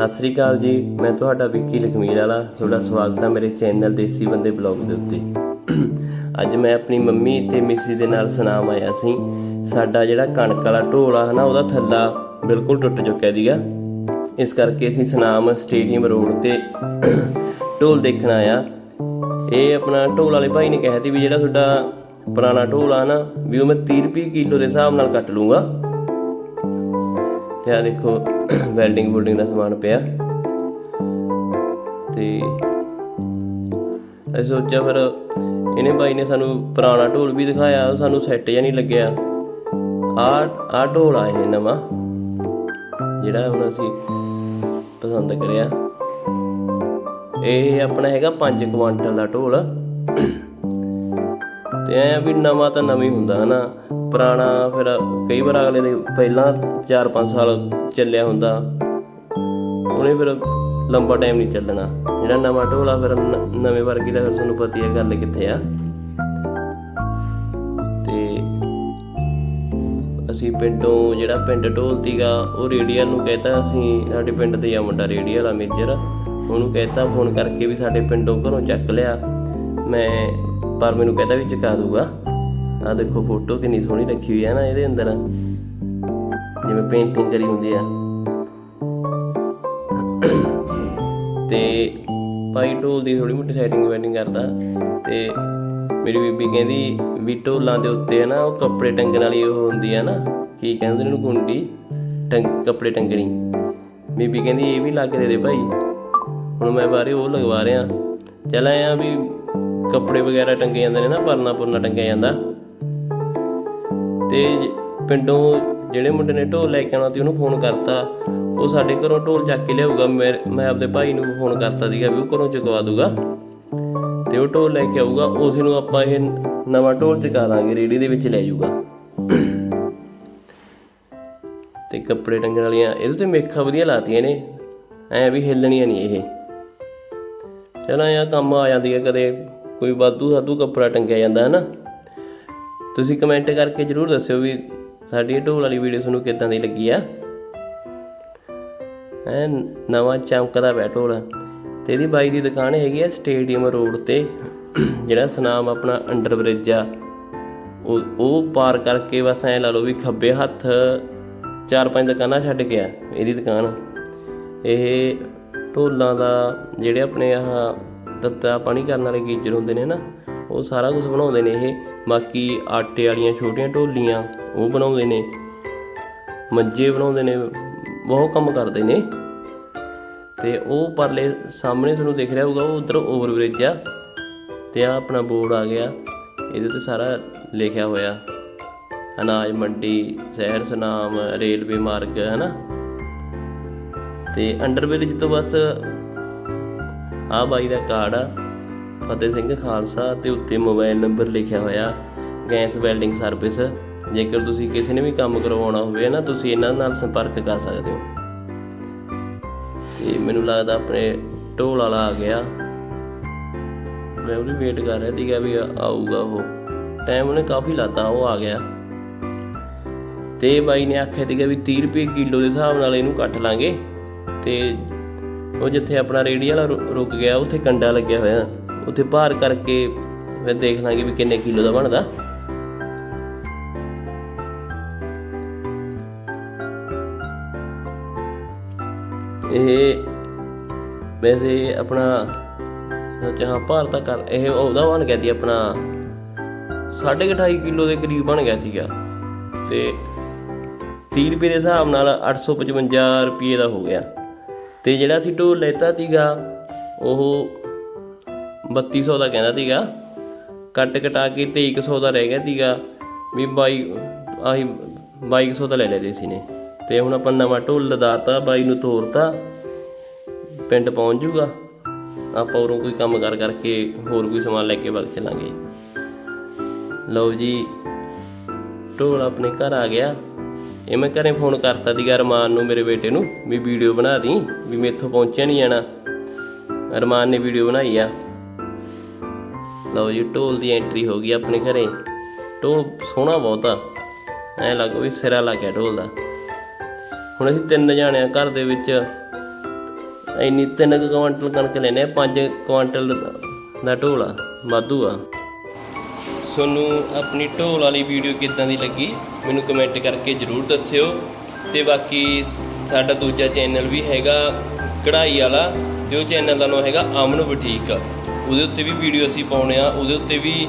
ਸਤਿ ਸ੍ਰੀ ਅਕਾਲ ਜੀ। ਮੈਂ ਤੁਹਾਡਾ ਵਿੱਕੀ ਲਖਮੀਰ ਵਾਲਾ। ਤੁਹਾਡਾ ਸਵਾਗਤ ਹੈ ਮੇਰੇ ਚੈਨਲ ਦੇਸੀ ਬੰਦੇ ਬਲੌਗ ਦੇ ਉੱਤੇ। ਅੱਜ ਮੈਂ ਆਪਣੀ ਮੰਮੀ ਤੇ ਮਿਸੀ ਦੇ ਨਾਲ ਸੁਨਾਮ ਆਇਆ ਸੀ। ਸਾਡਾ ਜਿਹੜਾ ਕਣਕ ਵਾਲਾ ਢੋਲਾ ਹੈ ਨਾ, ਉਹਦਾ ਥੱਲਾ ਬਿਲਕੁਲ ਟੁੱਟ ਚੁੱਕਿਆ ਸੀਗਾ ਇਸ ਕਰਕੇ ਅਸੀਂ ਸੁਨਾਮ ਸਟੇਡੀਅਮ ਰੋਡ ਤੇ ਢੋਲ ਦੇਖਣ ਆਇਆ। ਇਹ ਆਪਣਾ ਢੋਲ ਵਾਲੇ ਭਾਈ ਨੇ ਕਿਹਾ ਸੀ ਵੀ ਜਿਹੜਾ ਤੁਹਾਡਾ ਪੁਰਾਣਾ ਢੋਲ ਆ ਨਾ, ਵੀ ਉਹ ਮੈਂ 30 ਰੁਪਏ ਕਿਲੋ ਦੇ ਹਿਸਾਬ ਨਾਲ ਕੱਟ ਲੂੰਗਾ ਤੇ ਆ ਦੇਖੋ ਵੈਲਡਿੰਗ ਬੁਲਡਿੰਗ ਦਾ ਸਮਾਨ ਪਿਆ। ਤੇ ਅਸੀਂ ਸੋਚਿਆ ਫਿਰ ਇਹਨੇ ਬਾਈ ਨੇ ਸਾਨੂੰ ਪੁਰਾਣਾ ਢੋਲ ਵੀ ਦਿਖਾਇਆ ਸਾਨੂੰ ਸੈੱਟ ਜਿਹਾ ਨਹੀਂ ਲੱਗਿਆ। ਆ ਆ ਢੋਲ ਆ ਇਹ ਨਵਾਂ, ਜਿਹੜਾ ਹੁਣ ਅਸੀਂ ਪਸੰਦ ਕਰਿਆ। ਇਹ ਆਪਣਾ ਹੈਗਾ 5 ਕੁਆਂਟਲ ਦਾ ਢੋਲ। ਤੇ ਐ ਵੀ ਨਵਾਂ ਤਾਂ ਨਵੀਂ ਹੁੰਦਾ, ਹਨਾ। ਪੁਰਾਣਾ ਫਿਰ ਕਈ ਵਾਰ ਅਗਲੇ ਦੇ ਪਹਿਲਾਂ 4-5 ਸਾਲ ਚੱਲਿਆ ਹੁੰਦਾ। ਉਹਨੇ ਫਿਰ ਲੰਬਾ ਟਾਈਮ ਨਹੀਂ ਚੱਲਣਾ। ਜਿਹੜਾ ਨਵਾਂ ਢੋਲਾ ਫਿਰ ਨਵੇਂ ਵਰਗੀ ਦਾ ਫਿਰ ਤੁਹਾਨੂੰ ਪਤਾ ਹੀ ਹੈ ਗੱਲ ਕਿੱਥੇ ਆ। ਤੇ ਅਸੀਂ ਪਿੰਡੋਂ, ਜਿਹੜਾ ਪਿੰਡ ਢੋਲ ਤੀਗਾ ਉਹ ਰੇਡੀਆ ਨੂੰ ਕਹਿਤਾ ਅਸੀਂ, ਸਾਡੇ ਪਿੰਡ ਦੇ ਆ ਮੁੰਡਾ ਰੇਡੀਅਲ ਵਾਲਾ ਮੇਜਰ। ਉਹਨੂੰ ਕਹਿਤਾ ਫੋਨ ਕਰਕੇ ਵੀ ਸਾਡੇ ਪਿੰਡੋਂ ਘਰੋਂ ਚੱਕ ਲਿਆ। ਮੈਂ, ਪਰ ਮੈਨੂੰ ਕਹਿੰਦਾ ਵੀ ਚੁਕਾ ਦੂਗਾ। ਆ ਦੇਖੋ ਫੋਟੋ ਕਿੰਨੀ ਸੋਹਣੀ ਰੱਖੀ ਹੋਈ ਹੈ ਨਾ ਇਹਦੇ ਅੰਦਰ। ਜਿਵੇਂ ਪੇਂਟਿੰਗ ਕਰੀ ਹੁੰਦੀ ਆ। ਤੇ ਭਾਈ ਢੋਲ ਦੀ ਥੋੜੀ ਮੋਟੀ ਸੈਟਿੰਗ ਵੈਟਿੰਗ ਕਰਦਾ ਤੇ ਮੇਰੀ ਬੀਬੀ ਕਹਿੰਦੀ ਵੀ ਢੋਲਾਂ ਦੇ ਉੱਤੇ ਹੈ ਨਾ ਉਹ ਕੱਪੜੇ ਟੰਗਣ ਵਾਲੀ ਉਹ ਹੁੰਦੀ ਹੈ ਨਾ, ਕੀ ਕਹਿੰਦੇ ਉਹਨੂੰ ਗੁੰਡੀ? ਟੰਗ, ਕੱਪੜੇ ਟੰਗਣੀ। ਬੀਬੀ ਕਹਿੰਦੀ ਇਹ ਵੀ ਲਾ ਕੇ ਦੇ ਦੇ ਭਾਈ। ਹੁਣ ਮੈਂ ਬਾਰੇ ਉਹ ਲਗਵਾ ਰਿਹਾ। ਚੱਲ ਆ ਵੀ ਕੱਪੜੇ ਵਗੈਰਾ ਟੰਗੇ ਜਾਂਦੇ ਨੇ ਨਾ, ਪਰਨਾ ਪੁਰਨਾ ਟੰਗਿਆ ਜਾਂਦਾ। ਤੇ ਪਿੰਡੋਂ ਜਿਹੜੇ ਮੁੰਡੇ ਨੇ ਢੋਲ ਲੈ ਕੇ ਆਉਣਾ ਸੀ, ਉਹਨੂੰ ਫੋਨ ਕਰਤਾ। ਉਹ ਸਾਡੇ ਘਰੋਂ ਢੋਲ ਚੱਕ ਕੇ ਲਿਆਊਗਾ। ਮੈਂ ਮੈਂ ਆਪਦੇ ਭਾਈ ਨੂੰ ਫੋਨ ਕਰਤਾ ਸੀਗਾ ਵੀ ਉਹ ਘਰੋਂ ਚੁਕਵਾ ਦੂਗਾ ਤੇ ਉਹ ਢੋਲ ਲੈ ਕੇ ਆਊਗਾ। ਉਸ ਨੂੰ ਆਪਾਂ ਇਹ ਨਵਾਂ ਢੋਲ ਚੁਕਾ ਦਾਂਗੇ ਰੇੜੀ ਦੇ ਵਿੱਚ ਲੈ ਜਾਊਗਾ। ਤੇ ਕੱਪੜੇ ਟੰਗਣ ਵਾਲੀਆਂ, ਇਹਦੇ ਤੇ ਮੇਖਾਂ ਵਧੀਆ ਲਾਤੀਆਂ ਨੇ। ਐ ਵੀ ਹਿੱਲਣੀਆਂ ਨਹੀਂ ਇਹ। ਚਲੋ ਇਹ ਕੰਮ ਆ ਜਾਂਦੀ ਹੈ ਕਦੇ। ਕੋਈ ਵਾਧੂ ਸਾਧੂ ਕੱਪੜਾ ਟੰਗਿਆ ਜਾਂਦਾ ਹੈ ਨਾ ਤੁਸੀਂ ਕਮੈਂਟ ਕਰਕੇ ਜਰੂਰ ਦੱਸਿਓ ਵੀ ਸਾਡੀ ਇਹ ਢੋਲ ਵਾਲੀ ਵੀਡੀਓ ਤੁਹਾਨੂੰ ਕਿੱਦਾਂ ਦੀ ਲੱਗੀ ਆ। ਐ ਨਵਾਂ ਚਮਕਦਾ ਪਿਆ ਢੋਲ। ਤੇ ਇਹਦੀ ਬਾਈ ਦੀ ਦੁਕਾਨ ਹੈਗੀ ਆ ਸਟੇਡੀਅਮ ਰੋਡ ਤੇ। ਜਿਹੜਾ ਸਨਾਮ ਆਪਣਾ ਅੰਡਰ ਬ੍ਰਿਜ ਆ। ਉਹ ਉਹ ਪਾਰ ਕਰਕੇ ਬਸ ਐ ਲਾ ਲਓ ਵੀ ਖੱਬੇ ਹੱਥ ਚਾਰ ਪੰਜ ਦੁਕਾਨਾਂ ਛੱਡ ਕੇ ਆ ਇਹਦੀ ਦੁਕਾਨ। ਇਹ ਢੋਲਾਂ ਦਾ ਜਿਹੜੇ ਆਪਣੇ ਆਹ ਤੱਤਾ ਪਾਣੀ ਕਰਨ ਵਾਲੇ ਗੀਜਰ ਹੁੰਦੇ ਨੇ ਨਾ, ਉਹ ਸਾਰਾ ਕੁਝ ਬਣਾਉਂਦੇ ਨੇ ਇਹ। ਬਾਕੀ ਆਟੇ ਵਾਲੀਆਂ ਛੋਟੀਆਂ ਢੋਲੀਆਂ ਉਹ ਬਣਾਉਂਦੇ ਨੇ, ਮੰਜੇ ਬਣਾਉਂਦੇ ਨੇ, ਬਹੁਤ ਕੰਮ ਕਰਦੇ ਨੇ। ਤੇ ਉਹ ਪਰਲੇ ਸਾਹਮਣੇ ਤੁਹਾਨੂੰ ਦਿਖ ਰਿਹਾ ਹੋਊਗਾ, ਉਹ ਉਧਰ ਓਵਰਬ੍ਰਿਜ ਆ ਤੇ ਆ ਆਪਣਾ ਬੋਰਡ ਆ ਗਿਆ, ਇਹਦੇ ਤੇ ਸਾਰਾ ਲਿਖਿਆ ਹੋਇਆ। ਅਨਾਜ ਮੰਡੀ ਸ਼ਹਿਰ ਸਨਾਮ, ਰੇਲਵੇ ਮਾਰਗ ਹੈ ਨਾ ਤੇ ਅੰਡਰ ਬ੍ਰਿਜ ਤੋਂ ਬਸ ਆ ਬਾਈ ਦਾ ਕਾਰਡ ਆ। ਫਤਿਹ ਸਿੰਘ ਖਾਲਸਾ ਤੇ ਉੱਤੇ ਮੋਬਾਈਲ ਨੰਬਰ ਲਿਖਿਆ ਹੋਇਆ, ਗੈਸ ਵੈਲਡਿੰਗ ਸਰਵਿਸ। ਜੇਕਰ ਤੁਸੀਂ ਕਿਸੇ ਨੇ ਵੀ ਕੰਮ ਕਰਵਾਉਣਾ ਹੋਵੇ ਨਾ, ਤੁਸੀਂ ਇਹਨਾਂ ਨਾਲ ਸੰਪਰਕ ਕਰ ਸਕਦੇ ਹੋ। ਤੇ ਮੈਨੂੰ ਲੱਗਦਾ ਆਪਣੇ ਢੋਲ ਵਾਲਾ ਆ ਗਿਆ। ਮੈਂ ਉਹਦੀ ਵੇਟ ਕਰ ਰਿਹਾ ਸੀਗਾ ਵੀ ਆਊਗਾ ਉਹ। ਟਾਈਮ ਉਹਨੇ ਕਾਫੀ ਲਾਤਾ, ਉਹ ਆ ਗਿਆ। ਤੇ ਬਾਈ ਨੇ ਆਖਿਆ ਸੀਗਾ ਵੀ 30 ਰੁਪਏ ਕਿਲੋ ਦੇ ਹਿਸਾਬ ਨਾਲ ਇਹਨੂੰ ਕੱਟ ਲਾਂਗੇ। ਤੇ ਉਹ ਜਿੱਥੇ ਆਪਣਾ ਰੇੜੀ ਵਾਲਾ ਰੁਕ ਗਿਆ, ਉੱਥੇ ਕੰਡਾ ਲੱਗਿਆ ਹੋਇਆ। ਉੱਥੇ ਭਾਰ ਕਰਕੇ ਫਿਰ ਦੇਖ ਲਾਂਗੇ ਵੀ ਕਿੰਨੇ ਕਿਲੋ ਦਾ ਬਣਦਾ। ਇਹ ਵੈਸੇ ਆਪਣਾ ਸੱਚ ਭਾਰ ਤਾਂ ਕਰ, ਇਹ ਉਹਦਾ ਬਣ ਗਿਆ ਸੀ ਆਪਣਾ 2.5 ਕਿਲੋ ਦੇ ਕਰੀਬ ਬਣ ਗਿਆ ਸੀਗਾ। ਤੇ 30 ਰੁਪਏ ਦੇ ਹਿਸਾਬ ਨਾਲ 855 ਰੁਪਏ ਦਾ ਹੋ ਗਿਆ। ਤੇ ਜਿਹੜਾ ਅਸੀਂ ਢੋਲ ਲੈਤਾ ਸੀਗਾ, ਉਹ 3200 ਦਾ ਕਹਿੰਦਾ ਸੀਗਾ। ਕੱਟ ਕਟਾ ਕੇ 2300 ਦਾ ਰਹਿ ਗਿਆ ਸੀਗਾ। ਵੀ ਬਾਈ, ਆਹੀ 2200 ਦਾ ਲੈ ਲੈਦੇ ਸੀ ਨੇ। ਤੇ ਹੁਣ ਆਪਾਂ ਨਵਾਂ ਢੋਲ ਲਦਾਤਾ ਬਾਈ ਨੂੰ ਤੋਰਤਾ। ਪਿੰਡ ਪਹੁੰਚ ਜੂਗਾ। ਆਪਾਂ ਉਰੋਂ ਕੋਈ ਕੰਮ ਕਰ ਕਰਕੇ ਹੋਰ ਕੋਈ ਸਮਾਨ ਲੈ ਕੇ ਵਗ ਚੱਲਾਂਗੇ। ਲਓ ਜੀ, ਢੋਲ ਆਪਣੇ ਘਰ ਆ ਗਿਆ। ਇਹ ਮੈਂ ਘਰੇ ਫੋਨ ਕਰਤਾ ਸੀਗਾ ਅਰਮਾਨ ਨੂੰ, ਮੇਰੇ ਬੇਟੇ ਨੂੰ, ਵੀ ਵੀਡੀਓ ਬਣਾ ਦੀ, ਵੀ ਮੇਥੋਂ ਪਹੁੰਚਿਆ ਨਹੀਂ ਜਾਣਾ। ਅਰਮਾਨ ਨੇ ਵੀਡੀਓ ਬਣਾਈ ਆ। ਲਓ ਜੀ, ਢੋਲ ਦੀ ਐਂਟਰੀ ਹੋ ਗਈ ਆਪਣੇ ਘਰੇ। ਢੋਲ ਸੋਹਣਾ ਬਹੁਤ ਆ। ਐ ਲੱਗੋ ਵੀ ਸਿਰਾ ਲੱਗ ਗਿਆ ਢੋਲ ਦਾ। ਹੁਣ ਅਸੀਂ ਤਿੰਨ ਜਾਣੇ ਆ ਘਰ ਦੇ ਵਿੱਚ। ਇੰਨੀ ਤਿੰਨ ਕੁ ਕੁਆਂਟਲ ਕਣਕ ਲੈਨੇ ਆ 5 ਕੁਆਂਟਲ ਦਾ ਢੋਲ ਆ, ਵਾਧੂ ਆ। ਤੁਹਾਨੂੰ ਆਪਣੀ ਢੋਲ ਵਾਲੀ ਵੀਡੀਓ ਕਿੱਦਾਂ ਦੀ ਲੱਗੀ? ਮੈਨੂੰ ਕਮੈਂਟ ਕਰਕੇ ਜਰੂਰ ਦੱਸਿਓ। ਤੇ ਬਾਕੀ ਸਾਡਾ ਦੂਜਾ ਚੈਨਲ ਵੀ ਹੈਗਾ ਕਢਾਈ ਵਾਲਾ। ਜੋ ਚੈਨਲ ਦਾ ਨਾਮ ਹੈਗਾ ਅਮਨ ਬੁਟੀਕ। ਉਹਦੇ ਉੱਤੇ ਵੀ ਵੀਡੀਓ ਅਸੀਂ ਪਾਉਣੇ ਆ, ਉਹਦੇ ਉੱਤੇ ਵੀ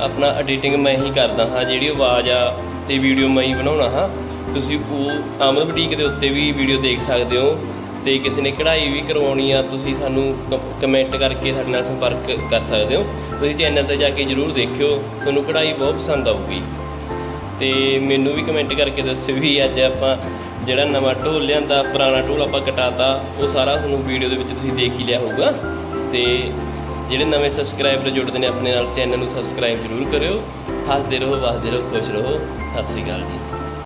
ਆਪਣਾ ਐਡੀਟਿੰਗ ਮੈਂ ਹੀ ਕਰਦਾ ਹਾਂ, ਜਿਹੜੀ ਆਵਾਜ਼ ਆ ਤੇ ਵੀਡੀਓ ਮੈਂ ਹੀ ਬਣਾਉਣਾ ਹਾਂ। ਤੁਸੀਂ ਉਹ ਆਮਦ ਬੁਟੀਕ ਦੇ ਉੱਤੇ ਵੀ ਵੀਡੀਓ ਦੇਖ ਸਕਦੇ ਹੋ ਤੇ ਕਿਸੇ ਨੇ ਕਢਾਈ ਵੀ ਕਰਵਾਉਣੀ ਆ, ਤੁਸੀਂ ਸਾਨੂੰ ਕਮੈਂਟ ਕਰਕੇ ਸਾਡੇ ਨਾਲ ਸੰਪਰਕ ਕਰ ਸਕਦੇ ਹੋ। ਤੁਸੀਂ ਚੈਨਲ ਤੇ ਜਾ ਕੇ ਜਰੂਰ ਦੇਖਿਓ, ਤੁਹਾਨੂੰ ਕਢਾਈ ਬਹੁਤ ਪਸੰਦ ਆਊਗੀ। ਤੇ ਮੈਨੂੰ ਵੀ ਕਮੈਂਟ ਕਰਕੇ ਦੱਸਿਓ ਵੀ ਅੱਜ ਆਪਾਂ ਜਿਹੜਾ ਨਵਾਂ ਢੋਲ ਲਿਆਂਦਾ, ਪੁਰਾਣਾ ਢੋਲ ਆਪਾਂ ਕਟਾਤਾ, ਉਹ ਸਾਰਾ ਤੁਹਾਨੂੰ ਵੀਡੀਓ ਦੇ ਵਿੱਚ ਤੁਸੀਂ ਦੇਖ ਹੀ ਲਿਆ ਹੋਊਗਾ। ਤੇ ਜਿਹੜੇ ਨਵੇਂ ਸਬਸਕ੍ਰਾਈਬਰ ਜੁੜਦੇ ਨੇ, ਆਪਣੇ ਨਾਲ ਚੈਨਲ ਨੂੰ ਸਬਸਕ੍ਰਾਈਬ ਜਰੂਰ ਕਰਿਓ। ਹੱਸਦੇ ਰਹੋ, ਵਸਦੇ ਰਹੋ, ਖੁਸ਼ ਰਹੋ। ਸਤਿ ਸ੍ਰੀ ਅਕਾਲ ਜੀ।